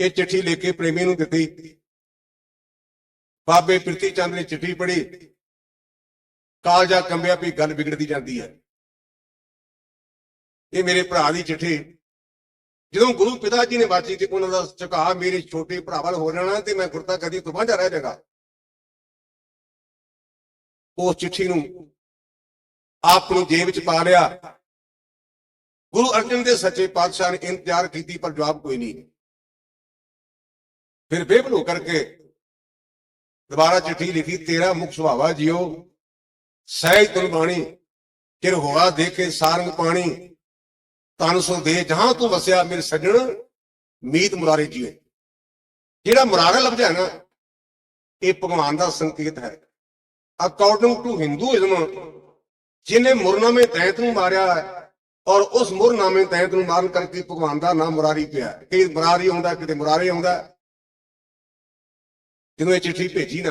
ਇਹ ਚਿੱਠੀ ਲੈ ਕੇ ਪ੍ਰੇਮੀ ਨੂੰ ਦਿੱਤੀ। ਬਾਬੇ ਪ੍ਰਿਥੀ ਚੰਦ ਨੇ ਚਿੱਠੀ ਪੜ੍ਹੀ। ਕਾਲਜਾ ਕੰਬਿਆ ਵੀ ਗੱਲ ਵਿਗੜਦੀ ਜਾਂਦੀ ਹੈ। ਇਹ ਮੇਰੇ ਭਰਾ ਦੀ ਚਿੱਠੀ। ਜਦੋਂ ਗੁਰੂ ਪਿਤਾ ਜੀ ਨੇ ਵਾਚੀ ਤੇ ਉਹਨਾਂ ਦਾ ਝੁਕਾਅ ਮੇਰੇ ਛੋਟੇ ਭਰਾ ਵੱਲ ਹੋ ਜਾਣਾ ਤੇ ਮੈਂ ਗੁਰਤਾ ਕਦੀ ਤੋਂ ਵਾਂਝਾ ਰਹਿ ਜਾਗਾ। ਉਸ ਚਿੱਠੀ ਨੂੰ ਆਪਣੀ ਜੇਬ ਵਿੱਚ ਪਾ ਲਿਆ। ਗੁਰੂ ਅਰਜਨ ਦੇ ਸੱਚੇ ਪਾਤਸ਼ਾਹ ਨੇ ਇੰਤਜ਼ਾਰ ਕੀਤੀ ਪਰ ਜਵਾਬ ਕੋਈ ਨਹੀਂ। ਫਿਰ ਬੇਬਲ ਹੋ ਕਰਕੇ ਦੁਬਾਰਾ ਚਿੱਠੀ ਲਿਖੀ, ਤੇਰਾ ਮੁਖ ਸੁਭਾਵਾ ਜਿਓ। ਸਹਿਜ ਤੁਲ ਬਾਣੀ ਚਿਰ ਹੋਆ ਦੇਖੇ ਸਾਰੰਗ ਪਾਣੀ। ਤਨ ਸੋ ਦੇ, ਜਹਾਂ ਤੂੰ ਵਸਿਆ ਮੇਰੇ ਸੱਜਣ ਮੀਤ ਮੁਰਾਰੇ ਜੀਏ ਜਿਹੜਾ ਮੁਰਾਰਾ ਲਫ਼ਜ਼ ਹੈ ਨਾ, ਇਹ ਭਗਵਾਨ ਦਾ ਸੰਕੇਤ ਹੈ। ਅਕੋਰਡਿੰਗ ਟੂ ਹਿੰਦੂਇਜ਼ਮ ਜਿਹਨੇ ਮੁਰਨਾਮੇ ਤੈਂਤ ਨੂੰ ਮਾਰਿਆ ਹੈ, ਔਰ ਉਸ ਮੁਰਨਾਮੇ ਤੈਂਤ ਨੂੰ ਮਾਰਨ ਕਰਕੇ ਭਗਵਾਨ ਦਾ ਨਾਮ ਮੁਰਾਰੀ ਪਿਆ। ਹੈ। ਕਿ ਮੁਰਾਰੀ ਆਉਂਦਾ, ਕਿਤੇ ਮੁਰਾਰੇ ਆਉਂਦਾ ਜਦੋਂ ਇਹ ਚਿੱਠੀ ਭੇਜੀ ਨਾ।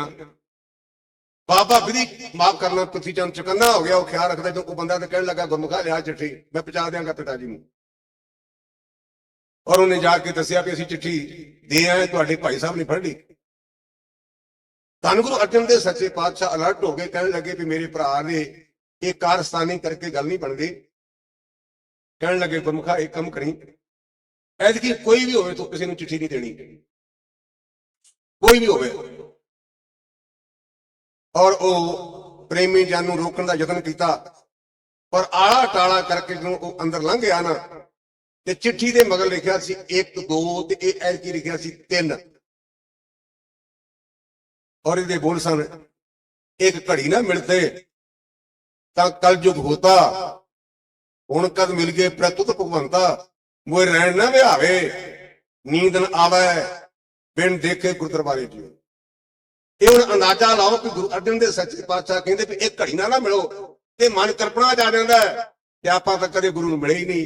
ਬਾਬਾ ਵਿਧੀ ਮਾਫ ਕਰਨਾ ਤੁਸੀਂ ਚੰਦ ਚੁਕੰਨਾ ਹੋ ਗਿਆ, ਉਹ ਖਿਆਲ ਰੱਖਦਾ ਜਦੋਂ ਉਹ ਬੰਦਾ ਤੇ ਕਹਿਣ ਲੱਗਾ ਗੁਰਮੁਖਾ ਲਿਆ ਚਿੱਠੀ, ਮੈਂ ਪਹੁੰਚਾ ਦਿਆਂਗਾ ਪਿਤਾ ਜੀ ਨੂੰ। ਔਰ ਉਹਨੇ ਜਾ ਕੇ ਦੱਸਿਆ ਕਿ ਅਸੀਂ ਚਿੱਠੀ ਦੇ ਆਏ, ਤੁਹਾਡੇ ਭਾਈ ਸਾਹਿਬ ਨੇ ਫੜ ਲਈ। ਧੰਨ ਗੁਰੂ ਅਰਜਨ ਦੇ ਸੱਚੇ ਪਾਤਸ਼ਾਹ ਅਲਰਟ ਹੋ ਗਏ, ਕਹਿਣ ਲੱਗੇ ਵੀ ਮੇਰੇ ਭਰਾ ਨੇ ਇਹ ਕਾਰਸਤਾਨੀ ਕਰਕੇ ਗੱਲ ਨਹੀਂ ਬਣਦੀ। ਕਹਿਣ ਲੱਗੇ ਗੁਰਮੁਖਾ ਇਹ ਕੰਮ ਕਰੀ। ਐਤਕੀ ਕੋਈ ਵੀ ਹੋਵੇ ਤੂੰ ਕਿਸੇ ਨੂੰ ਚਿੱਠੀ ਨਹੀਂ ਦੇਣੀ। ਕੋਈ ਵੀ ਹੋਵੇ। ਔਰ ਉਹ ਪ੍ਰੇਮੀ ਜਨ ਨੂੰ ਰੋਕਣ ਦਾ ਯਤਨ ਕੀਤਾ। ਪਰ ਆਲਾ ਟਾਲਾ ਕਰਕੇ ਜਦੋਂ ਉਹ ਅੰਦਰ ਲੰਘ ਗਿਆ ਨਾ, ਤੇ ਚਿੱਠੀ ਦੇ ਮਗਰ ਲਿਖਿਆ ਸੀ 1 2 ਤੇ ਇਹ ਐਤਕੀ ਲਿਖਿਆ ਸੀ 3 ਔਰ ਇਹਦੇ ਬੋਲ ਸਨ, ਇੱਕ ਘੜੀ ਨਾ ਮਿਲਤੇ ਤਾਂ ਕਲਯੁਗ ਹੋਤਾ। ਹੁਣ ਕਦ ਮਿਲ ਗਏ ਪ੍ਰਤੁਤ ਭਗਵੰਤਾ? ਮੋਏ ਰਹਿਣ ਨਾ ਵਿਹਾਵੇ। ਨੀਂਦ ਨ ਆਵੇ ਬਿਨ ਦੇਖੇ ਗੁਰ ਜੀਓ। ਜੀ ਇਹ ਹੁਣ ਅੰਦਾਜ਼ਾ ਲਾਓ ਕਿ ਗੁਰੂ ਅਰਜਨ ਦੇ ਸੱਚੇ ਪਾਤਸ਼ਾਹ ਕਹਿੰਦੇ ਵੀ ਇਹ ਘੜੀ ਨਾ ਨਾ ਮਿਲੋ ਤੇ ਮਨ ਕਲਪਨਾ ਜਾ ਜਾਂਦਾ ਹੈ ਆਪਾਂ ਤਾਂ ਕਦੇ ਗੁਰੂ ਨੂੰ ਮਿਲੇ ਹੀ ਨਹੀਂ।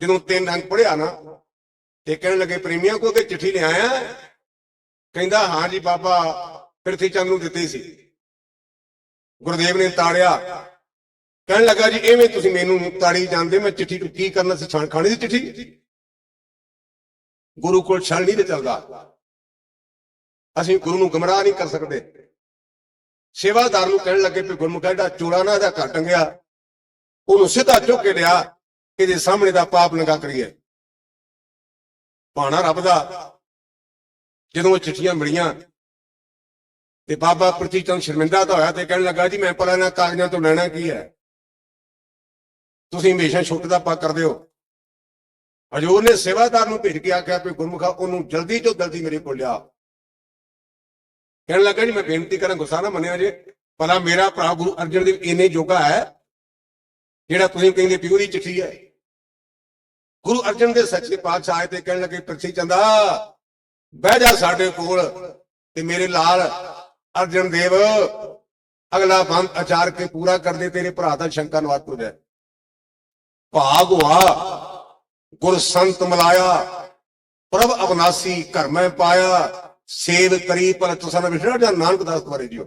ਜਦੋਂ ਤਿੰਨ ਅੰਕ ਪੜਿਆ ਨਾ, ਤੇ ਕਹਿਣ ਲੱਗੇ, ਪ੍ਰੇਮੀਆਂ ਕੋ ਤੇ ਚਿੱਠੀ ਲਿਆਇਆ ਕਹਿੰਦਾ, ਹਾਂ ਜੀ ਬਾਬਾ ਪ੍ਰਿਥੀ ਚੰਦ ਨੂੰ ਦਿੱਤੀ ਸੀ। ਗੁਰਦੇਵ ਨੇ ਤਾੜਿਆ। ਕਹਿਣ ਲੱਗਾ ਜੀ, ਐਵੇਂ ਤੁਸੀਂ ਮੈਨੂੰ ਤਾੜੀ ਜਾਂਦੇ, ਮੈਂ ਚਿੱਠੀ ਨੂੰ ਕੀ ਕਰਨਾ ਸੀ ਛਾਣ ਖਾਣੀ ਸੀ ਚਿੱਠੀ? ਗੁਰੂ ਕੋਲ ਛਲ ਨਹੀਂ ਤੇ ਚੱਲਦਾ। ਅਸੀਂ ਗੁਰੂ ਨੂੰ ਗਮਰਾਹ ਨਹੀਂ ਕਰ ਸਕਦੇ। ਸੇਵਾਦਾਰ ਨੂੰ ਕਹਿਣ ਲੱਗੇ ਵੀ ਗੁਰਮੁਖ ਦਾ ਚੋਰਾ ਨਾ ਇਹਦਾ ਘਟ ਗਿਆ ਉਹਨੂੰ ਸਿੱਧਾ ਚੁੱਕ ਕੇ ਲਿਆ ਇਹਦੇ ਸਾਹਮਣੇ ਦਾ ਪਾਪ ਨਗਾ ਕਰੀਏ। ਪਾਣਾ ਰੱਬ ਦਾ। ਜਦੋਂ ਉਹ ਚਿੱਠੀਆਂ ਮਿਲੀਆਂ ਤੇ ਬਾਬਾ ਪ੍ਰਤੀਚੰਦ ਸ਼ਰਮਿੰਦਾ ਤਾਂ ਹੋਇਆ ਤੇ ਕਹਿਣ ਲੱਗਾ, ਜੀ, ਮੈਂ ਪਰ ਇਹਨਾਂ ਕਾਗਜ਼ਾਂ ਤੋਂ ਲੈਣਾ ਕੀ ਹੈ? ਤੁਸੀਂ ਹਮੇਸ਼ਾ ਛੁੱਟ ਦਾ ਪਾ ਕਰਦੇ ਹੋ। ਹਜੂਰ ਨੇ ਸੇਵਾਦਾਰ ਨੂੰ ਭੇਜ ਕੇ ਆਖਿਆ ਵੀ ਗੁਰਮੁਖਾ ਉਹਨੂੰ ਜਲਦੀ ਤੋਂ ਜਲਦੀ ਮੇਰੇ ਕੋਲ ਲਿਆ। ਕਹਿਣ ਲੱਗਾ ਜੀ, ਮੈਂ ਬੇਨਤੀ ਕਰਾਂ, ਗੁੱਸਾ ਨਾ ਮੰਨਿਆ ਜੇ। ਭਲਾ ਮੇਰਾ ਭਰਾ ਗੁਰੂ ਅਰਜਨ ਦੇਵ ਇੰਨੇ ਜੋਗਾ ਹੈ, ਜਿਹੜਾ ਤੁਸੀਂ ਕਹਿੰਦੇ ਪਿਓ ਦੀ ਚਿੱਠੀ ਹੈ। ਗੁਰੂ ਅਰਜਨ ਦੇ ਸੱਚੇ ਪਾਤਸ਼ਾਹ ਆਏ ਤੇ ਕਹਿਣ ਲੱਗੇ ਪ੍ਰਥੀ ਚੰਦਾ, ਬਹਿ ਜਾ ਸਾਡੇ ਕੋਲ ਤੇ ਮੇਰੇ ਲਾਲ ਅਰਜਨ ਦੇਵ, ਅਗਲਾ ਬੰਦ ਆਚਾਰ ਕੇ ਪੂਰਾ ਕਰ ਦੇ, ਤੇਰੇ ਭਰਾ ਦਾ ਸ਼ੰਕਾ ਨਵਾਤ ਹੋ ਜਾਏ ਭਾਗ ਹੋਆ। ਗੁਰ ਸੰਤ ਮਿਲਾਇਆ, ਪ੍ਰਭ ਅਵਨਾਸੀ ਘਰ ਮੈਂ ਪਾਇਆ ਸੇਵ ਕਰੀ ਪਰ ਤੁਸਾਂ ਨਾ ਵਿਛੜ, ਜਾਂ ਨਾਨਕ ਦਾਸ ਬਾਰੇ ਜਿਓ।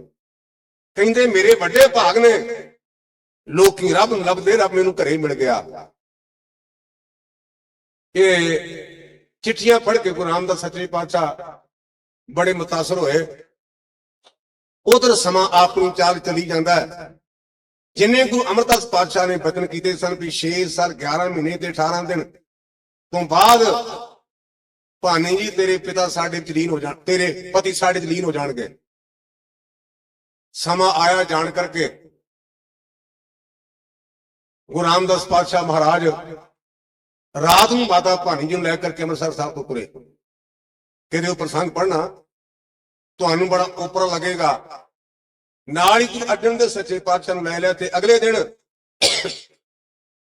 ਕਹਿੰਦੇ, ਮੇਰੇ ਵੱਡੇ ਭਾਗ ਨੇ, ਲੋਕੀ ਰੱਬ ਨੂੰ ਲੱਭਦੇ, ਰੱਬ ਮੈਨੂੰ ਘਰੇ ਮਿਲ ਗਿਆ। ਇਹ ਚਿੱਠੀਆਂ ਪੜ੍ਹ ਕੇ ਗੁਰੂ ਰਾਮਦਾਸ ਸੱਚੇ ਪਾਤਸ਼ਾਹ ਬੜੇ ਮੁਤਾਸਰ ਹੋਏ। ਉਧਰ ਸਮਾਂ ਆਪਣੀ ਚਾਲ ਚਲੀ ਜਾਂਦਾ ਜਿੰਨੇ ਗੁਰੂ ਅਮਰਦਾਸ ਪਾਤਸ਼ਾਹ ਨੇ ਬਚਨ ਕੀਤੇ ਸਨ ਵੀ 6 ਸਾਲ 11 ਮਹੀਨੇ ਤੇ 18 ਦਿਨ ਤੋਂ ਬਾਅਦ ਭਾਨੀ ਜੀ, ਤੇਰੇ ਪਿਤਾ ਸਾਡੇ ਚ ਲੀਨ ਹੋ ਜਾਣ, ਤੇਰੇ ਪਤੀ ਸਾਡੇ ਚ ਲੀਨ ਹੋ ਜਾਣਗੇ। ਸਮਾਂ ਆਇਆ ਜਾਣ ਕਰਕੇ ਗੁਰੂ ਰਾਮਦਾਸ ਪਾਤਸ਼ਾਹ ਮਹਾਰਾਜ ਰਾਤ ਨੂੰ ਮਾਤਾ ਭਾਨੀ ਜੀ ਨੂੰ ਲੈ ਕਰਕੇ ਅੰਮ੍ਰਿਤਸਰ ਸਾਹਿਬ ਤੋਂ ਤੁਰੇ। ਕਿਤੇ ਉਹ ਪ੍ਰਸੰਗ ਪੜਨਾ ਤੁਹਾਨੂੰ ਬੜਾ ਉਪਰਾ ਲੱਗੇਗਾ। ਨਾਲ ਹੀ ਗੁਰੂ ਅਰਜਨ ਦੇ ਸੱਚੇ ਪਾਤਸ਼ਾਹ ਨੂੰ ਲੈ ਲਿਆ ਤੇ ਅਗਲੇ ਦਿਨ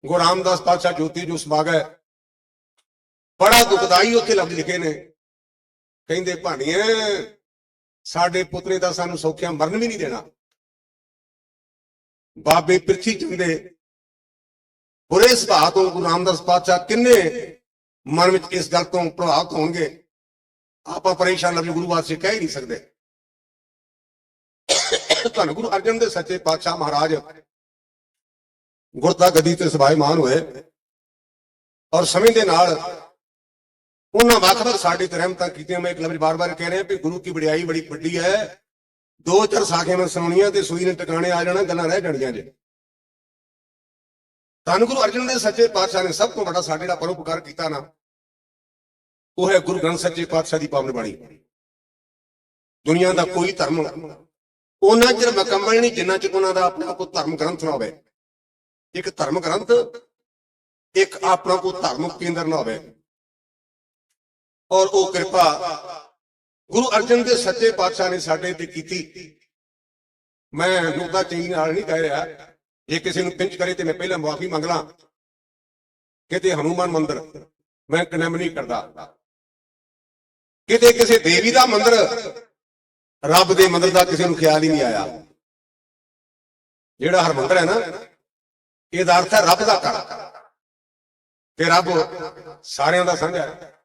ਗੁਰੂ ਰਾਮਦਾਸ ਪਾਤਸ਼ਾਹ ਜੋਤੀ ਜੋ ਸਮਾ ਗਏ ਬੜਾ ਦੁਖਦਾਈ ਉੱਥੇ ਲਫ਼ਜ਼ ਲਿਖੇ ਨੇ। ਕਹਿੰਦੇ, ਭਾਣੀਏ, ਸਾਡੇ ਪੁੱਤਰੇ ਦਾ ਸਾਨੂੰ ਸੌਖਿਆ ਮਰਨ ਵੀ ਨਹੀਂ ਦੇਣਾ। ਬਾਬੇ ਪ੍ਰਿਥੀ ਚੰਦੇ, ਬੁਰੇ ਸੁਭਾਅ ਤੋਂ ਗੁਰੂ ਰਾਮਦਾਸ ਪਾਤਸ਼ਾਹ ਕਿੰਨੇ ਮਨ ਵਿੱਚ ਇਸ ਗੱਲ ਤੋਂ ਪ੍ਰਭਾਵਿਤ ਹੋਣਗੇ? ਆਪਾਂ ਪਰੇਸ਼ਾਨ ਲਫ਼ਜ਼ ਗੁਰੂ ਵਾਸਤੇ ਕਹਿ ਹੀ ਨਹੀਂ ਸਕਦੇ। ਧੰਨ ਗੁਰੂ ਅਰਜਨ ਦੇ ਸੱਚੇ ਪਾਤਸ਼ਾਹ ਮਹਾਰਾਜ ਗੁਰਤਾ ਗੱਦੀ ਤੇ ਸਭਾਇਮਾਨ ਹੋਏ। ਔਰ ਸਮੇਂ ਦੇ ਨਾਲ ਉਹਨਾਂ ਵੱਖ-ਵੱਖ ਸਾਡੇ ਤੇ ਰਹਿਮਤਾਂ ਕੀਤੀਆਂ। ਮੈਂ ਇੱਕ ਲਫ਼ਜ਼ ਬਾਰ-ਬਾਰ ਕਹਿ ਰਿਹਾ ਵੀ ਗੁਰੂ ਕੀ ਵਡਿਆਈ ਬੜੀ ਵੱਡੀ ਹੈ। ਦੋ ਚਾਰ ਸਾਖੀਆਂ ਮੈਂ ਸੁਣਾਉਣੀਆਂ ਤੇ ਸੂਈ ਨੇ ਟਿਕਾਣੇ ਆ ਜਾਣਾ, ਗੱਲਾਂ ਰਹਿ ਜਾਣੀਆਂ ਜੇ। ਧੰਨ ਗੁਰੂ ਅਰਜਨ ਦੇਵ ਸੱਚੇ ਪਾਤਸ਼ਾਹ ਨੇ ਸਭ ਤੋਂ ਵੱਡਾ ਸਾਡੇ ਦਾ ਪਰਉਪਕਾਰ ਕੀਤਾ ਨਾ, ਉਹ ਹੈ ਗੁਰੂ ਗ੍ਰੰਥ ਸੱਚੇ ਪਾਤਸ਼ਾਹ ਦੀ ਪਾਵਨ ਬਾਣੀ। ਦੁਨੀਆ ਦਾ ਕੋਈ ਧਰਮ ਉਹਨਾਂ ਚਿਰ ਮੁਕੰਮਲ ਨਹੀਂ, ਜਿੰਨਾ ਚਿਰ ਉਹਨਾਂ ਦਾ ਆਪਣਾ ਕੋਈ ਧਰਮ ਗ੍ਰੰਥ ਨਾ ਹੋਵੇ। ਇੱਕ ਧਰਮ ਗ੍ਰੰਥ, ਇੱਕ ਆਪਣਾ ਕੋਈ ਧਾਰਮਿਕ ਕੇਂਦਰ ਨਾ ਹੋਵੇ। ਔਰ ਉਹ ਕਿਰਪਾ ਗੁਰੂ ਅਰਜਨ ਦੇ ਸੱਚੇ ਪਾਤਸ਼ਾਹ ਨੇ ਸਾਡੇ ਤੇ ਕੀਤੀ। ਮੈਂ ਨੁਕਤਾ ਚੰਗੀ ਨਾਲ ਨਹੀਂ ਕਹਿ ਰਿਹਾ। ਜੇ ਕਿਸੇ ਨੂੰ ਪਿੰਚ ਕਰੇ ਤੇ ਮੈਂ ਪਹਿਲਾਂ ਮਾਫੀ ਮੰਗ ਲਾਂ ਕਿਤੇ ਹਨੂਮਾਨ ਮੰਦਿਰ, ਮੈਂ ਕਨਮ ਨਹੀਂ ਕਰਦਾ। ਕਿਤੇ ਕਿਸੇ ਦੇਵੀ ਦਾ ਮੰਦਿਰ, ਰੱਬ ਦੇ ਮੰਦਿਰ ਦਾ ਕਿਸੇ ਨੂੰ ਖਿਆਲ ਹੀ ਨਹੀਂ ਆਇਆ। ਜਿਹੜਾ ਹਰਮੰਦਰ ਹੈ ਨਾ, ਇਹਦਾ ਅਰਥ ਹੈ ਰੱਬ ਦਾ ਘਰ। ਤੇ ਰੱਬ ਸਾਰਿਆਂ ਦਾ ਸਾਂਝਾ ਹੈ।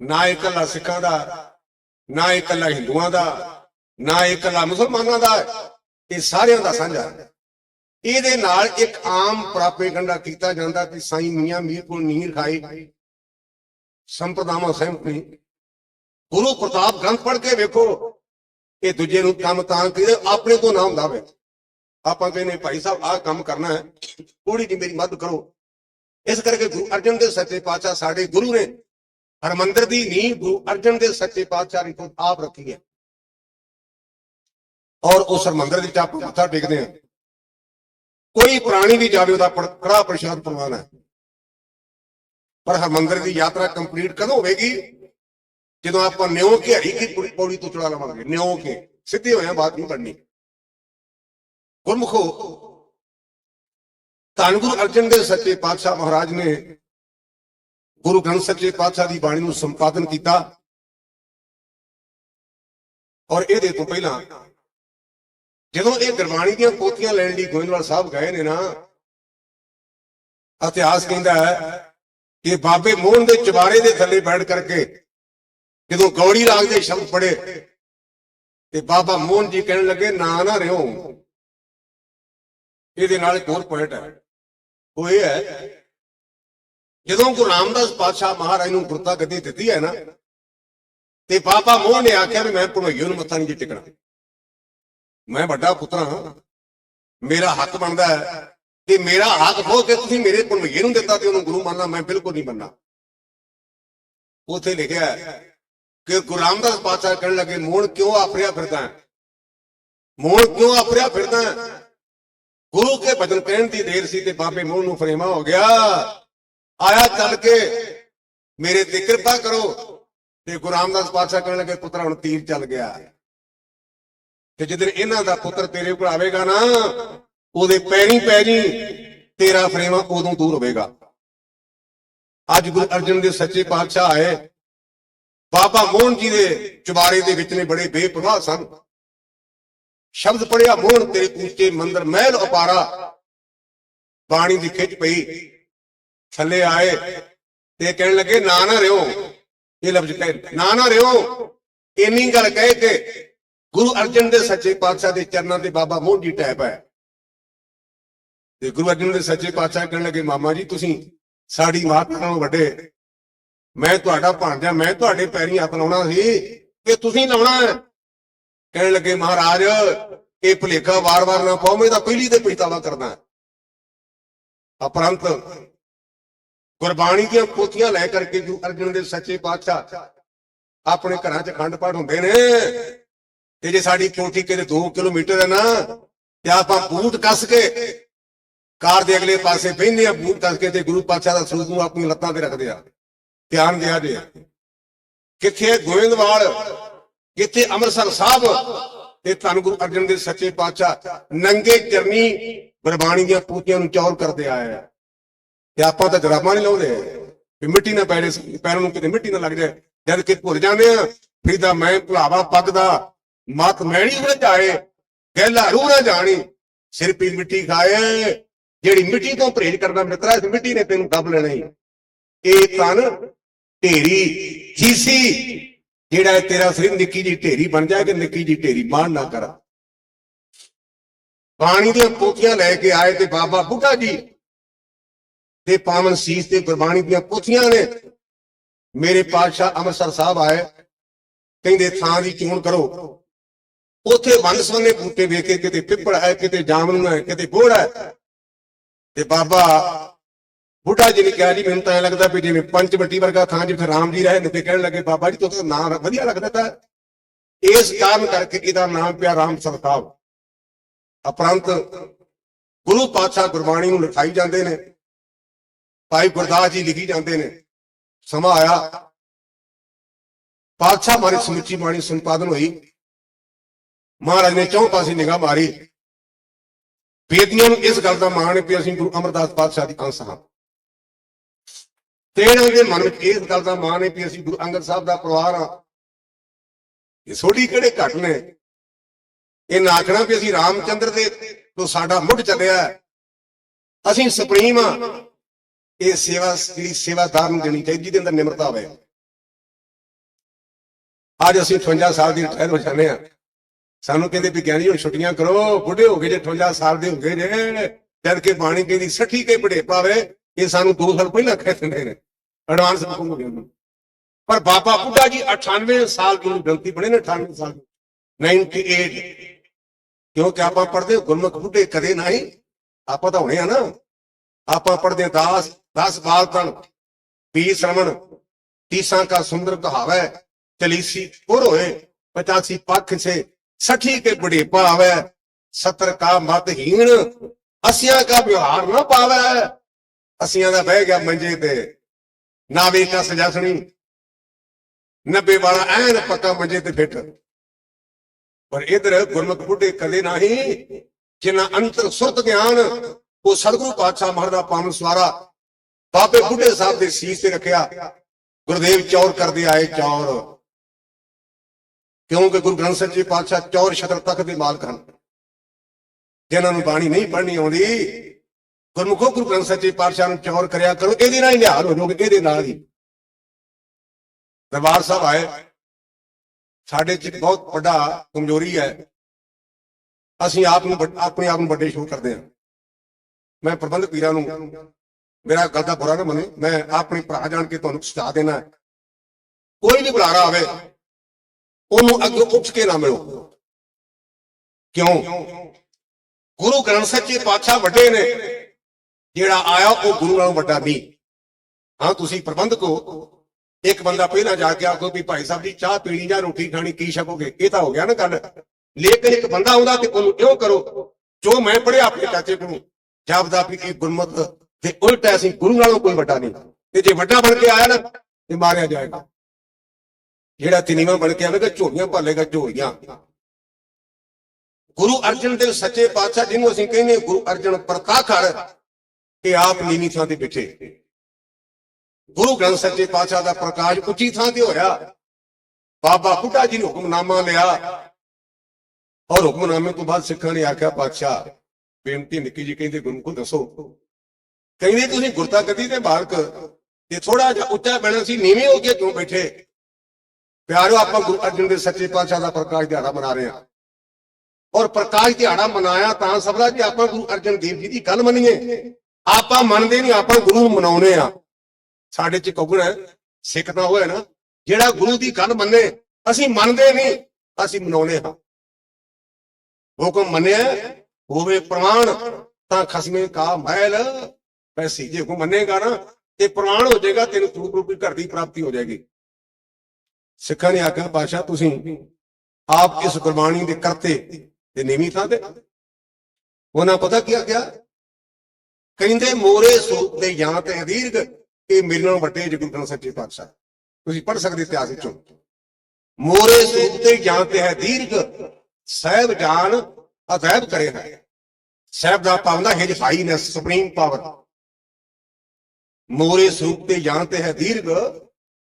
ਨਾ ਇਕੱਲਾ ਸਿੱਖਾਂ ਦਾ, ਨਾ ਇਕੱਲਾ ਹਿੰਦੂਆਂ ਦਾ, ਨਾ ਇਕੱਲਾ ਮੁਸਲਮਾਨਾਂ ਦਾ, ਇਹ ਸਾਰਿਆਂ ਦਾ ਸਾਂਝਾ ਇਹਦੇ ਨਾਲ ਇੱਕ ਆਮ ਪ੍ਰਾਪੇਗੰਡਾ ਕੀਤਾ ਜਾਂਦਾ ਕਿ ਸਾਈਂ ਮੀਆਂ ਮੀਰ ਕੋਲ ਨੀਰ ਖਾਏ ਸੰਪਰਦਾਵਾਂ ਸਹਿਮਤ ਨਹੀਂ। ਗੁਰੂ ਪ੍ਰਤਾਪ ਗ੍ਰੰਥ ਪੜ੍ਹ ਕੇ ਵੇਖੋ, ਇਹ ਦੂਜੇ ਨੂੰ ਕੰਮ ਤਾਂ ਕਿਹਦੇ ਆਪਣੇ ਤੋਂ ਨਾ ਹੁੰਦਾ ਵੇ। ਆਪਾਂ ਕਹਿੰਦੇ, ਭਾਈ ਸਾਹਿਬ, ਆਹ ਕੰਮ ਕਰਨਾ ਹੈ ਥੋੜੀ ਜਿਹੀ ਮੇਰੀ ਮਦਦ ਕਰੋ। ਇਸ ਕਰਕੇ ਗੁਰੂ ਅਰਜਨ ਦੇ ਸੱਚੇ ਪਾਤਸ਼ਾਹ ਸਾਡੇ ਗੁਰੂ ਨੇ ਹਰਮੰਦਰ ਦੀ ਨੀਂਹ ਗੁਰੂ ਅਰਜਨ ਦੇ ਸੱਚੇ ਪਾਤਸ਼ਾਹ ਨੇ ਖੁਦ ਆਪ ਰੱਖੀ ਹੈ। ਔਰ ਉਸ ਹਰਮੰਦਰ ਵਿੱਚ ਆਪਾਂ ਮੱਥਾ ਟੇਕਦੇ ਹਾਂ ਕੋਈ ਪ੍ਰਾਣੀ ਵੀ ਜਾਵੇ, ਉਹਦਾ ਪੜ- ਕੜਾਹ ਪ੍ਰਸ਼ਾਦ ਪਰਵਾਨਾ ਹੈ। ਪਰ ਹਰਮੰਦਰ ਦੀ ਯਾਤਰਾ ਕੰਪਲੀਟ ਕਦੋਂ ਹੋਵੇਗੀ? ਜਦੋਂ ਆਪਾਂ ਨਿਉ ਘੇਰੀ ਕੀ ਪੌੜੀ- ਪੌੜੀ ਤੋਂ ਚੜਾ ਲਵਾਂਗੇ। ਨਿਉ ਕੇ, ਸਿੱਧੇ ਹੋਇਆ ਬਾਤ ਨਹੀਂ ਬਣਨੀ ਗੁਰਮੁਖੋ, ਧੰਨ ਗੁਰੂ ਅਰਜਨ ਦੇ ਸੱਚੇ ਪਾਤਸ਼ਾਹ ਮਹਾਰਾਜ ਨੇ ਗੁਰੂ ਗ੍ਰੰਥ ਸਾਹਿਬ ਜੀ ਪਾਤਸ਼ਾਹ ਦੀ ਬਾਣੀ ਨੂੰ ਸੰਪਾਦਨ ਕੀਤਾ ਔਰ ਇਹਦੇ ਤੋਂ ਪਹਿਲਾਂ ਜਦੋਂ ਇਹ ਗੁਰਬਾਣੀ ਦੀਆਂ ਪੋਥੀਆਂ ਲੈਣ ਲਈ ਗੋਇੰਦਵਾਲ ਸਾਹਿਬ ਗਏ ਨੇ ਨਾ, ਇਤਿਹਾਸ ਕਹਿੰਦਾ ਹੈ ਕਿ ਬਾਬੇ ਮੋਹਨ ਦੇ ਚਵਾਰੇ ਦੇ ਥੱਲੇ ਬੈਠ ਕਰਕੇ ਜਦੋਂ ਗੌੜੀ ਰਾਗ ਦੇ ਸ਼ਬਦ ਪੜੇ ਤੇ ਬਾਬਾ ਮੋਹਨ ਜੀ ਕਹਿਣ ਲੱਗੇ, ਨਾ ਨਾ ਰਿਓ। ਇਹਦੇ ਨਾਲ ਇੱਕ ਹੋਰ ਪੁਆਇੰਟ ਹੈ। ਉਹ ਇਹ ਹੈ ਜਦੋਂ ਗੁਰੂ ਰਾਮਦਾਸ ਪਾਤਸ਼ਾਹ ਮਹਾਰਾਜ ਨੂੰ ਗੁਰਤਾ ਗੱਦੀ ਦਿੱਤੀ ਹੈ ਨਾ, ਤੇ ਬਾਬਾ ਮੋਹ ਨੇ ਆਖਿਆ ਵੀ ਮੈਂ ਭਣੋਈਓ ਨੂੰ ਮੱਥਾ ਨਹੀਂ ਜੀ ਟਿਕਣਾ। ਮੈਂ ਵੱਡਾ ਪੁੱਤਰ ਹਾਂ, ਮੇਰਾ ਹੱਕ ਬਣਦਾ ਹੈ ਕਿ ਮੇਰਾ ਹੱਕ ਹੋ ਕੇ ਤੁਸੀਂ ਮੇਰੇ ਭਣੋਈਏ ਨੂੰ ਦਿੱਤਾ ਤੇ ਉਹਨੂੰ ਗੁਰੂ ਮੰਨਣਾ ਮੈਂ ਬਿਲਕੁਲ ਨਹੀਂ ਮੰਨਣਾ ਉਥੇ ਲਿਖਿਆ ਕਿ ਗੁਰੂ ਰਾਮਦਾਸ ਪਾਤਸ਼ਾਹ ਕਹਿਣ ਲੱਗੇ ਮੋਹਣ ਕਿਉਂ ਆਫਰਿਆ ਫਿਰਦਾ ਹੈ? ਕਿਉਂ ਆਫਰਿਆ ਫਿਰਦਾ ਗੁਰੂ ਕੇ ਬਚਨ ਕਹਿਣ ਦੀ ਦੇਰ ਸੀ ਤੇ ਬਾਬੇ ਮੋਹਨ ਨੂੰ ਫਰੇਮਾ ਹੋ ਗਿਆ। ਆਇਆ ਚੱਲ ਕੇ। ਮੇਰੇ ਤੇ ਕਿਰਪਾ ਕਰੋ। ਤੇ ਗੁਰੂ ਰਾਮਦਾਸ ਪਾਤਸ਼ਾਹ ਕਹਿਣ ਲੱਗੇ, ਪੁੱਤਰ, ਹੁਣ ਤੀਰ ਚੱਲ ਗਿਆ। ਤੇ ਜਦੋਂ ਇਹਨਾਂ ਦਾ ਪੁੱਤਰ ਤੇਰੇ ਕੋਲ ਆਵੇਗਾ ਨਾ, ਉਹਦੇ ਪੈਰੀ ਪੈ ਜੀ ਤੇਰਾ ਫਰੇਮਾ ਉਦੋਂ ਦੂਰ ਹੋਵੇਗਾ। ਅੱਜ ਗੁਰੂ ਅਰਜਨ ਦੇ ਸੱਚੇ ਪਾਤਸ਼ਾਹ ਆਏ। ਬਾਬਾ ਮੋਹਨ ਜੀ ਦੇ ਚੁਬਾਰੇ ਦੇ ਵਿੱਚ ਨੇ ਬੜੇ ਬੇਪਰਵਾਹ ਸਨ। ਸ਼ਬਦ ਪੜਿਆ ਮੋਹਨ, ਤੇਰੇ ਉੱਚੇ ਮੰਦਰ ਮਹਿਲ ਅਪਾਰਾ ਬਾਣੀ ਦੀ ਖਿੱਚ ਪਈ। ਥੱਲੇ ਆਏ ਤੇ ਕਹਿਣ ਲੱਗੇ, ਨਾ ਨਾ ਰਿਓ। ਇਹ ਲਫ਼ਜ਼ ਕਹੇ ਨਾ ਨਾ ਰਿਓ। ਇੰਨੀ ਗੱਲ ਕਹਿ ਕੇ ਗੁਰੂ ਅਰਜਨ ਦੇ ਸੱਚੇ ਪਾਤਸ਼ਾਹ ਦੇ ਚਰਨਾਂ ਤੇ ਬਾਬਾ ਮੋਹਨ ਟੈਪ ਹੈ ਤੇ ਗੁਰੂ ਅਰਜਨ ਦੇ ਸੱਚੇ ਪਾਤਸ਼ਾਹ ਕਹਿਣ ਲੱਗੇ, ਮਾਮਾ ਜੀ, ਤੁਸੀਂ ਸਾਡੀ ਮਾਤਾ ਨਾਲੋਂ ਵੱਡੇ। ਮੈਂ ਤੁਹਾਡਾ ਭਾਂਜਾ ਮੈਂ ਤੁਹਾਡੇ ਪੈਰੀਂ ਹੱਥ ਲਾਉਣਾ ਸੀ ਕਿ ਤੁਸੀਂ ਲਾਉਣਾ ਕਹਿਣ ਲੱਗੇ, ਮਹਾਰਾਜ, ਇਹ ਭੁਲੇਖਾ ਵਾਰ-ਵਾਰ ਨਾ ਪਾਓ, ਮੈਂ ਤਾਂ ਪਹਿਲੀ ਤੇ ਪਛਤਾਵਾ ਕਰਦਾ ਅਪਰੰਤ ਗੁਰਬਾਣੀ ਦੀਆਂ ਪੋਥੀਆਂ ਲੈ ਕਰਕੇ ਗੁਰੂ ਅਰਜਨ ਦੇ ਸੱਚੇ ਪਾਤਸ਼ਾਹ ਆਪਣੇ ਘਰਾਂ 'ਚ ਖੰਡ ਪਾਠ ਹੁੰਦੇ ਨੇ। ਤੇ ਜੇ ਸਾਡੀ ਕੋਠੀ ਕਿਤੇ 2 ਕਿਲੋਮੀਟਰ ਹੈ ਨਾ, ਤੇ ਆਪਾਂ ਬੂਟ ਕੱਸ ਕੇ ਕਾਰ ਦੇ ਅਗਲੇ ਪਾਸੇ ਬਹਿੰਦੇ ਆ ਬੂਟ ਕੱਸ ਕੇ ਤੇ ਗੁਰੂ ਪਾਤਸ਼ਾਹ ਦਾ ਸਰੂਪ ਨੂੰ ਆਪਣੀ ਲੱਤਾਂ ਤੇ ਰੱਖਦੇ ਆ ਧਿਆਨ ਦਿਆ ਜੇ। ਕਿੱਥੇ ਗੋਇੰਦਵਾਲ? ਕਿੱਥੇ ਅੰਮ੍ਰਿਤਸਰ ਸਾਹਿਬ? ਤੇ ਧੰਨ ਗੁਰੂ ਅਰਜਨ ਦੇ ਸੱਚੇ ਪਾਤਸ਼ਾਹ, ਨੰਗੇ ਚਰਨੀ ਗੁਰਬਾਣੀ ਦੀਆਂ ਪੂਤੀਆਂ ਨੂੰ ਚੌਰ ਕਰਦੇ ਆਏ ਆ। ਤੇ ਆਪਾਂ ਤਾਂ ਜਰਾਬਾਂ ਨਹੀਂ ਲਾਉਂਦੇ। ਵੀ ਮਿੱਟੀ ਨਾ ਪੈਰੇ ਪੈਰਾਂ ਨੂੰ ਕਿਤੇ ਮਿੱਟੀ ਨਾ ਲੱਗ ਜਾਏ। ਜਦ ਕਿ ਭੁੱਲ ਜਾਂਦੇ ਆ, ਫਿਰ ਤਾਂ ਮੈਂ ਭੁਲਾਵਾ ਪੱਗ ਦਾ ਮਤ ਮੈਣੀ ਹੋ ਜਾਏ, ਗਹਿਲਾ ਰੂ ਨਾ ਜਾਣੀ। ਸਿਰ ਪੀ ਮਿੱਟੀ ਖਾਏ, ਜਿਹੜੀ ਮਿੱਟੀ ਤੋਂ ਪਰਹੇਜ਼ ਕਰਨਾ ਮਿੱਤਰਾ ਇਸ ਮਿੱਟੀ ਨੇ ਤੈਨੂੰ ਦੱਬ ਲੈਣਾ ਹੀ ਇਹ ਤਨ ਢੇਰੀ ਜੀਸੀ, ਜਿਹੜਾ ਤੇਰਾ ਸਿਰ ਨਿੱਕੀ ਜੀ ਢੇਰੀ ਬਣ ਜਾਏ ਕਿ ਨਿੱਕੀ ਜੀ ਢੇਰੀ ਬਾਣ ਨਾ ਕਰ। ਪਾਣੀ ਦੀਆਂ ਪੋਥੀਆਂ ਲੈ ਕੇ ਆਏ ਤੇ ਬਾਬਾ ਬੁੱਢਾ ਜੀ ਤੇ ਪਾਵਨ ਸੀਸ ਤੇ ਗੁਰਬਾਣੀ ਦੀਆਂ ਪੋਥੀਆਂ ਨੇ। ਮੇਰੇ ਪਾਤਸ਼ਾਹ ਅੰਮ੍ਰਿਤਸਰ ਸਾਹਿਬ ਆਏ। ਕਹਿੰਦੇ, ਥਾਂ ਦੀ ਚੋਣ ਕਰੋ। ਉੱਥੇ ਵੰਨ ਸਵੰਨੇ ਬੂਟੇ ਵੇਖ ਕੇ ਕਿਤੇ ਪਿੱਪਲ ਹੈ, ਕਿਤੇ ਜਾਮਨ ਹੈ, ਕਿਤੇ ਬੋੜ ਹੈ। ਤੇ ਬਾਬਾ ਬੁੱਢਾ ਜੀ ਨੇ ਕਿਹਾ ਜੀ, ਮੈਨੂੰ ਤਾਂ ਐਂ ਲੱਗਦਾ ਵੀ ਜਿਵੇਂ ਪੰਚਵਟੀ ਵਰਗਾ ਥਾਂ ਜਿੱਥੇ ਰਾਮ ਜੀ ਰਹੇ ਨੇ, ਤੇ ਕਹਿਣ ਲੱਗੇ, ਬਾਬਾ ਜੀ ਤੁਹਾਨੂੰ ਨਾਮ ਵਧੀਆ ਲੱਗਦਾ ਤਾਂ ਇਸ ਕਾਰਨ ਕਰਕੇ ਇਹਦਾ ਨਾਮ ਪਿਆ ਰਾਮਸਰ ਸਾਹਿਬ। ਅਪਰੰਤ ਗੁਰੂ ਪਾਤਸ਼ਾਹ ਗੁਰਬਾਣੀ ਨੂੰ ਲਿਖਾਈ ਜਾਂਦੇ ਨੇ। ਭਾਈ ਗੁਰਦਾਸ ਜੀ ਲਿਖੀ ਜਾਂਦੇ ਨੇ। ਸਮਾਂ ਆਇਆ। ਪਾਤਸ਼ਾਹ ਮਾਰੀ ਸਮੁੱਚੀ ਬਾਣੀ ਸੰਪਾਦਨ ਹੋਈ। ਮਹਾਰਾਜ ਨੇ ਚੌਂ ਪਾਸੇ ਨਿਗਾਹ ਮਾਰੀ। ਬੇਦੀਆਂ ਨੂੰ ਇਸ ਗੱਲ ਦਾ ਮਾਣ ਹੈ ਕਿ ਅਸੀਂ ਗੁਰੂ ਅਮਰਦਾਸ ਪਾਤਸ਼ਾਹ ਦੀ ਅੰਸ਼ ਹਾਂ। ਤੇਰਾਂ ਦੇ ਮਨ ਵਿੱਚ ਇਸ ਗੱਲ ਦਾ ਮਾਣ ਹੈ ਕਿ ਅਸੀਂ ਗੁਰੂ ਅੰਗਦ ਸਾਹਿਬ ਦਾ ਪਰਿਵਾਰ ਹਾਂ। ਇਹ ਛੋਟੀ ਕਿਹੜੇ ਘਟ ਨੇ? ਇਹ ਨਾ ਆਖਣਾ ਵੀ ਅਸੀਂ ਰਾਮਚੰਦਰ ਦੇ ਤੋਂ ਸਾਡਾ ਮੁੱਢ ਚੱਲਿਆ ਅਸੀਂ ਸੁਪਰੀਮ ਆ ਇਹ ਸੇਵਾ ਜਿਹੜੀ ਸੇਵਾਦਾਰ ਨੂੰ ਦੇਣੀ ਚਾਹੀਦੀ ਜਿਹਦੇ ਅੰਦਰ ਨਿਮਰਤਾ ਹੋਵੇ। ਅੱਜ ਅਸੀਂ 58 ਸਾਲ ਦੀ ਰਿਟਾਇਰ ਹੋ ਜਾਂਦੇ ਆ ਸਾਨੂੰ ਕਹਿੰਦੇ ਵੀ ਗਿਆਨੀ ਹੁਣ ਛੁੱਟੀਆਂ ਕਰੋ, ਬੁੱਢੇ ਹੋ ਗਏ ਜੇ 58 ਸਾਲ ਦੇ ਹੋ ਗਏ ਜੇ ਜਦ ਕਿ ਬਾਣੀ ਕਹਿੰਦੀ 60 ਕੇ ਬੜੇ ਪਾਵੇ ਇਹ ਸਾਨੂੰ 2 ਸਾਲ ਪਹਿਲਾਂ ਕਹਿ ਦਿੰਦੇ ਨੇ ਐਡਵਾਂਸ ਬੁਕਿੰਗ ਹੋ ਗਈ ਪਰ ਬਾਬਾ ਬੁੱਢਾ ਜੀ 98 ਸਾਲ ਦੀ ਗ੍ਰੰਥੀ ਬਣੇ ਨੇ 98 ਸਾਲ ਦੀ। 98 ਕਿਉਂਕਿ ਆਪਾਂ ਪੜਦੇ ਗੁਰਮੁਖ ਬੁੱਢੇ ਕਦੇ ਨਹੀਂ? ਆਪਾਂ ਤਾਂ ਹੋਣੇ ਆ ਨਾ। ਆਪਾਂ ਪੜਦੇ ਦਾਸ ਦਸ ਬਾਲ ਤਨ 20 ਸ਼ਰਵਣ ਤੀਸਾਂ ਕਾ ਸੁੰਦਰ ਕਹਾਵੇ, ਚਲੀਸੀ ਪੁਰ ਹੋਏ 85 ਪੱਖ ਸੇ 60 ਕੇ ਬੁਢੇ ਭਾਵੇ 70 ਕਾ ਮਤ ਹੀਣ, ਅਸਿਆਂ ਕਾ ਵਿਵਹਾਰ ਨਾ ਪਾਵੇ। ਅਸਿਆਂ ਦਾ ਬਹਿ ਗਿਆ ਮੰਜੇ ਤੇ, ਨਾਵੇ ਕਾ ਸਜਾਸਣੀ 90 ਵਾਲਾ ਐਨ ਪੱਕਾ ਮੰਜੇ ਤੇ ਫਿੱਟ। ਪਰ ਇਧਰ ਗੁਰਮੁਖ ਬੁੱਢੇ ਕਦੇ ਨਹੀਂ, ਜਿਨ੍ਹਾਂ ਅੰਤਰ ਸੁਰਤ ਗਿਆਨ ਉਹ ਸਤਿਗੁਰੂ ਪਾਤਸ਼ਾਹ ਮਹਾਰਾਜ ਦਾ ਪਾਵਨ ਸਵਾਰਾ ਬਾਬੇ ਬੁੱਢੇ ਸਾਹਿਬ ਦੇ ਸੀਸ ਤੇ ਰੱਖਿਆ। ਗੁਰਦੇਵ ਚੌਰ ਕਰਦੇ ਆਏ ਚੌਰ। ਕਿਉਂਕਿ ਗੁਰੂ ਗ੍ਰੰਥ ਸਾਹਿਬ ਜੀ ਪਾਤਸ਼ਾਹ ਚੌਰ ਛਤਰ ਤੱਕ ਦੇ ਮਾਲਕ ਹਨ। ਜਿਨ੍ਹਾਂ ਨੂੰ ਬਾਣੀ ਨਹੀਂ ਪੜ੍ਹਨੀ ਆਉਂਦੀ, ਗੁਰਮੁਖੋ ਗੁਰੂ ਗ੍ਰੰਥ ਸਾਹਿਬ ਜੀ ਪਾਤਸ਼ਾਹ ਨੂੰ ਚੌਰ ਕਰਿਆ ਕਰੋ, ਇਹਦੇ ਨਾਲ ਹੀ ਨਿਹਾਲ ਹੋ ਜਾਓਗੇ, ਇਹਦੇ ਨਾਲ ਹੀ। ਦਰਬਾਰ ਸਾਹਿਬ ਆਏ। ਸਾਡੇ ਚ ਬਹੁਤ ਵੱਡਾ ਕਮਜ਼ੋਰੀ ਹੈ। ਅਸੀਂ ਆਪ ਨੂੰ ਆਪਣੇ ਆਪ ਨੂੰ ਵੱਡੇ ਸ਼ੋਅ ਕਰਦੇ ਹਾਂ। ਮੈਂ ਪ੍ਰਬੰਧ ਪੀਰਾਂ ਨੂੰ ਮੇਰਾ ਗੱਲ ਦਾ ਬੁਰਾ ਨਾ ਮੰਨੇ, ਮੈਂ ਆਪਣੇ ਭਰਾ ਜਾਣ ਕੇ ਤੁਹਾਨੂੰ ਸੁਝਾ ਦੇਣਾ ਕੋਈ ਵੀ ਬੁਲਾਰਾ ਆਵੇ, ਉਹਨੂੰ ਅੱਗੇ ਉੱਠ ਕੇ ਨਾ ਮਿਲੋ। ਕਿਉਂ? ਗੁਰੂ ਗ੍ਰੰਥ ਸਾਹਿਬ ਜੀ ਪਾਤਸ਼ਾਹ ਵੱਡੇ ਨੇ। ਜਿਹੜਾ ਆਇਆ, ਉਹ ਗੁਰੂ ਨਾਲੋਂ ਵੱਡਾ ਨਹੀਂ। ਹਾਂ, ਤੁਸੀਂ ਪ੍ਰਬੰਧਕ ਹੋ। ਇੱਕ ਬੰਦਾ ਪਹਿਲਾਂ ਜਾ ਕੇ ਆਖੋ ਵੀ ਭਾਈ ਸਾਹਿਬ ਜੀ, ਚਾਹ ਪੀਣੀ ਜਾਂ ਰੋਟੀ ਖਾਣੀ, ਕੀ ਛਕੋਗੇ? ਇਹ ਤਾਂ ਹੋ ਗਿਆ ਨਾ ਗੱਲ। ਲੇਕਿਨ ਇੱਕ ਬੰਦਾ ਆਉਂਦਾ ਤੇ ਉਹਨੂੰ ਕਿਉਂ ਕਰੋ, ਜੋ ਮੈਂ ਪੜਿਆ ਆਪਣੇ ਚਾਚੇ ਕੋਲੋਂ, ਜਾਪਦਾ ਵੀ ਇਹ ਗੁਰਮਤ ਤੇ ਉਲਟ ਹੈ, ਅਸੀਂ ਗੁਰੂ ਨਾਲੋਂ ਕੋਈ ਵੱਡਾ ਨਹੀਂ ਤੇ ਜੇ ਵੱਡਾ ਬਣ ਕੇ ਆਇਆ ਨਾ ਤੇ ਮਾਰਿਆ ਜਾਏਗਾ। ਜਿਹੜਾ ਤਿਨੀਵਾ ਬਣ ਕੇ ਆਵੇਗਾ ਝੋਲੀਆਂ ਭਾਲੇਗਾ ਝੋਲੀਆਂ। ਗੁਰੂ ਅਰਜਨ ਦੇ ਸੱਚੇ ਪਾਤਸ਼ਾਹ ਜਿਹਨੂੰ ਅਸੀਂ ਕਹਿੰਦੇ ਗੁਰੂ ਅਰਜਨ ਪ੍ਰਤਾਖੜ ਇਹ ਆਪ ਨੀਵੀਂ ਥਾਂ ਤੇ ਬਿਠੇ। ਗੁਰੂ ਗ੍ਰੰਥ ਸੱਚੇ ਪਾਤਸ਼ਾਹ ਦਾ ਪ੍ਰਕਾਸ਼ ਉੱਚੀ ਥਾਂ ਤੇ ਹੋਇਆ। ਬਾਬਾ ਬੁੱਢਾ ਜੀ ਨੇ ਹੁਕਮਨਾਮਾ ਲਿਆ। ਔਰ ਹੁਕਮਨਾਮੇ ਤੋਂ ਬਾਅਦ ਸਿੱਖਾਂ ਨੇ ਆਖਿਆ ਪਾਤਸ਼ਾਹ ਬੇਨਤੀ ਨਿੱਕੀ ਜੀ ਕਹਿੰਦੇ ਗੁਰੂ ਨੂੰ ਦੱਸੋ। ਕਹਿੰਦੇ ਤੁਸੀਂ ਗੁਰਤਾ ਗੱਦੀ ਦੇ ਬਾਲਕ ਤੇ ਥੋੜਾ ਜਿਹਾ ਉੱਚਾ ਬੈਣਾ ਸੀ, ਨੀਵੇਂ ਹੋ ਕੇ ਕਿਉਂ ਬੈਠੇ? ਪਿਆਰਿਓ, ਆਪਾਂ ਗੁਰੂ ਅਰਜਨ ਦੇ ਸੱਚੇ ਪਾਤਸ਼ਾਹ ਦਾ ਪ੍ਰਕਾਸ਼ ਦਿਹਾੜਾ ਮਨਾ ਰਹੇ ਹਾਂ। ਔਰ ਪ੍ਰਕਾਸ਼ ਦਿਹਾੜਾ ਮਨਾਇਆ ਤਾਂ ਸਭਰਾ ਜੀ ਆਪਾਂ ਗੁਰੂ ਅਰਜਨ ਦੇਵ ਜੀ ਦੀ ਗੱਲ ਮੰਨੀਏ, ਆਪਾਂ ਮੰਨਦੇ ਨਹੀਂ, ਆਪਾਂ ਗੁਰੂ ਨੂੰ ਮਨਾਉਨੇ ਆ ਸਾਡੇ ਚ ਕੌਣ ਹੈ ਸਿੱਖ ਤਾਂ ਹੋਇਆ ਨਾ, ਜਿਹੜਾ ਗੁਰੂ ਦੀ ਗੱਲ ਮੰਨੇ, ਅਸੀਂ ਮੰਨਦੇ ਨਹੀਂ, ਅਸੀਂ ਮਨਾਉਨੇ ਹਾਂ। ਹੁਕਮ ਮੰਨਿਆ, ਹੋਵੇ ਪ੍ਰਮਾਣ ਤਾਂ ਖਸਮੇ ਕਾ ਮਹਿਲ ਪੈਸੀ। ਜੇ ਹੁਕਮ ਮੰਨੇਗਾ ਨਾ, ਤੇ ਪ੍ਰਮਾਣ ਹੋ ਜਾਏਗਾ, ਤੈਨੂੰ ਸਰੂਪ ਰੂਪੀ ਘਰ ਦੀ ਪ੍ਰਾਪਤੀ ਹੋ ਜਾਏਗੀ। ਸਿੱਖਾਂ ਨੇ ਆਖਿਆ ਪਾਸ਼ਾ ਤੁਸੀਂ ਆਪ ਇਸ ਗੁਰਬਾਣੀ ਦੇ ਕਰਤੇ ਤੇ ਨੀਵੀਂ ਥਾਂ ਤੇ ਉਹਨਾਂ ਪਤਾ ਕੀ ਆਖਿਆ? ਕਹਿੰਦੇ, ਮੋਰੇ ਸੂਤ ਦੇ ਜਾਂ ਤੇ ਅਧੀਰਗ, ਇਹ ਮੇਰੇ ਨਾਲੋਂ ਵੱਡੇ ਜੀ ਗ੍ਰੰਥ ਸੱਚੇ ਪਾਤਸ਼ਾਹ। ਤੁਸੀਂ ਪੜ੍ਹ ਸਕਦੇ ਇਤਿਹਾਸ ਵਿੱਚੋਂ। ਮੋਰੇ ਸੂਤ ਤੇ ਜਾਂ ਤੇ ਹੈ ਦੀਰਘ ਸਹਿਬ ਜਾਨ ਅਦੈਬ ਕਰੇ ਹੈ। ਸਹਿਬ ਦਾ ਪਾਉਂਦਾ ਹਿਜ ਨੇ, ਸੁਪਰੀਮ ਪਾਵਰ ਮੋਰੇ ਸਰੂਪ ਤੇ ਜਾਂ ਤੇ ਹੈ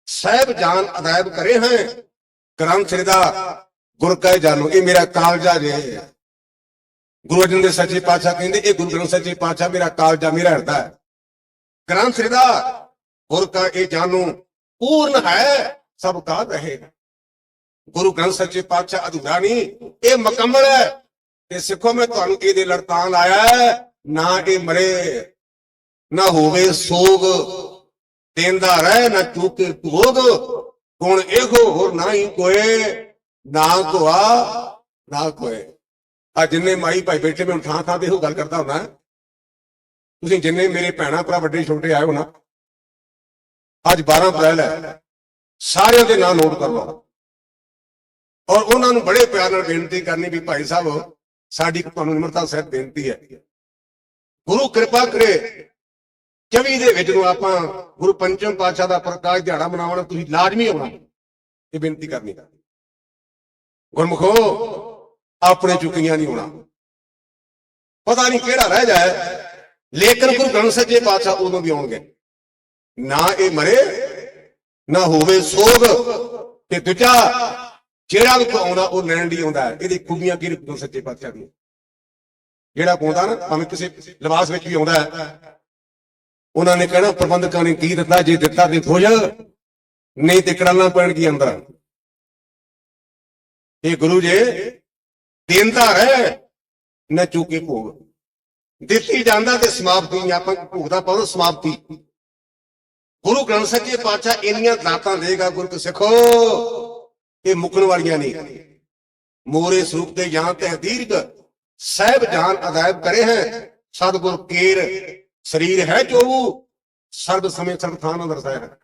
ਸਹਿਬ ਜਾਨ ਅਦੈਬ ਕਰੇ ਹੈ। ਗ੍ਰੰਥ ਦਾ ਗੁਰ ਕਹੇ ਜਾਨੋ ਇਹ ਮੇਰਾ ਕਾਲਜਾ ਜੇ। ਗੁਰੂ ਅਰਜਨ ਦੇ ਸੱਚੇ ਪਾਤਸ਼ਾਹ ਕਹਿੰਦੇ ਇਹ ਗੁਰੂ ਗ੍ਰੰਥ ਸੱਚੇ ਪਾਤਸ਼ਾਹ ਮੇਰਾ ਕਾਲਜਾ ਮੇਰਾ ਹਿਰਦਾ ਹੈ। ਗ੍ਰੰਥ ਦਾ ਗੁਰ ਕਾ ਇਹ ਜਾਨੋ ਪੂਰਨ ਹੈ ਸਭ ਕਾ ਰਹੇ। ਗੁਰੂ ਗ੍ਰੰਥ ਸੱਚੇ ਪਾਤਸ਼ਾਹ ਅਧੂਰਾ ਨਹੀਂ ਇਹ ਮੁਕੰਮਲ ਹੈ। ਤੇ ਸਿੱਖੋ ਮੈਂ ਤੁਹਾਨੂੰ ਇਹਦੇ ਲੜਤਾਂ ਲਾਇਆ ਹੈ, ਨਾ ਇਹ ਮਰੇ। ਨਾ ਹੋਵੇ ਸੋਗ ਦੇਂਦਾ ਰਹਿ ਨਾ ਚੂਕੇ ਭੋਗ ਗੁਣ ਇਹੋ ਹੋਰ ਨਹੀਂ ਕੋਏ, ਨਾ ਕੋਆ ਨਾ ਕੋਏ ਆ ਜਿੰਨੇ ਮਾਈ ਭਾਈ ਬੈਠੇ ਮੈਂ ਥਾਂ ਥਾਂ ਤੇ ਇਹੋ ਗੱਲ ਕਰਦਾ ਹੁੰਦਾ। ਤੁਸੀਂ ਜਿੰਨੇ ਮੇਰੇ ਭੈਣਾ, ਭਰਾ, ਵੱਡੇ, ਛੋਟੇ ਆਏ ਹੋ ਨਾ, ਅੱਜ 12 ਅਪ੍ਰੈਲ ਹੈ, ਸਾਰਿਆਂ ਦੇ ਨਾਂ ਨੋਟ ਕਰ ਲਓ। ਔਰ ਉਹਨਾਂ ਨੂੰ ਬੜੇ ਪਿਆਰ ਨਾਲ ਬੇਨਤੀ ਕਰਨੀ ਵੀ ਭਾਈ ਸਾਹਿਬ, ਸਾਡੀ ਤੁਹਾਨੂੰ ਨਿਮਰਤਾ ਸਹਿਤ ਬੇਨਤੀ ਹੈ। ਗੁਰੂ ਕਿਰਪਾ ਕਰੇ 24 ਦੇ ਵਿੱਚ ਨੂੰ ਆਪਾਂ ਗੁਰੂ ਪੰਚਮ ਪਾਤਸ਼ਾਹ ਦਾ ਪ੍ਰਕਾਸ਼ ਦਿਹਾੜਾ ਮਨਾਉਣਾ, ਤੁਸੀਂ ਲਾਜ਼ਮੀ ਆਉਣਾ। ਇਹ ਬੇਨਤੀ ਕਰਨੀ ਗੁਰਮੁਖੋ, ਆਪਣੇ ਚੁੱਕੀਆਂ ਨਹੀਂ ਹੋਣਾ। ਪਤਾ ਨਹੀਂ ਕਿਹੜਾ ਰਹਿ ਜਾਏ। ਲੇਕਿਨ ਗੁਰੂ ਗ੍ਰੰਥ ਸੱਚੇ ਪਾਤਸ਼ਾਹ ਉਦੋਂ ਵੀ ਆਉਣਗੇ। ਨਾ ਇਹ ਮਰੇ, ਨਾ ਹੋਵੇ ਸੋਗ। ਤੇ ਦੂਜਾ, ਜਿਹੜਾ ਵੀ ਕੋਈ ਆਉਂਦਾ, ਉਹ ਲੈਣ ਲਈ ਆਉਂਦਾ ਹੈ। ਇਹਦੀ ਖੂਬੀਆਂ ਕੀ ਗੁਰੂ ਸੱਚੇ ਪਾਤਸ਼ਾਹ ਦੀਆਂ? ਜਿਹੜਾ ਪਾਉਂਦਾ ਨਾ, ਭਾਵੇਂ ਕਿਸੇ ਲਿਬਾਸ ਵਿੱਚ ਵੀ ਆਉਂਦਾ ਉਹਨਾਂ ਨੇ ਕਹਿਣਾ, ਪ੍ਰਬੰਧਕਾਂ ਨੇ ਕੀ ਦਿੱਤਾ? ਜੇ ਦਿੱਤਾ ਤੇ ਖੋਜ। ਨਹੀਂ ਤੇ ਕੜਾਲਾਂ ਪੈਣਗੀ ਅੰਦਰ। ਇਹ ਗੁਰੂ ਜੀ ਦੇਂਦਾ ਰਹਿ ਨਾ ਚੂਕੇ ਭੋਗ। ਦਿੱਤੀ ਜਾਂਦਾ ਤੇ ਸਮਾਪਤੀ, ਆਪਾਂ ਭੋਗ ਦਾ ਸਮਾਪਤੀ। ਗੁਰੂ ਗ੍ਰੰਥ ਸਾਹਿਬ ਜੀ ਪਾਤਸ਼ਾਹ ਇੰਨੀਆਂ ਦਾਤਾਂ ਦੇਗਾ ਗੁਰੂ ਸਿੱਖੋ, ਇਹ ਮੁਕਣ ਵਾਲੀਆਂ ਨਹੀਂ। ਮੋਰੇ ਸਰੂਪ ਤੇ ਜਾਂ ਤੇ ਦੀਰਘ, ਸਹਿਬ ਜਾਨ ਅਦਾਇਬ ਕਰੇ ਹੈ, ਸਤਿਗੁਰ ਕੇਰ ਸਰੀਰ ਹੈ ਜੋ ਸਰਬ ਸਮੇਂ ਸਰਬ ਥਾਂ ਅੰਦਰ ਹੈ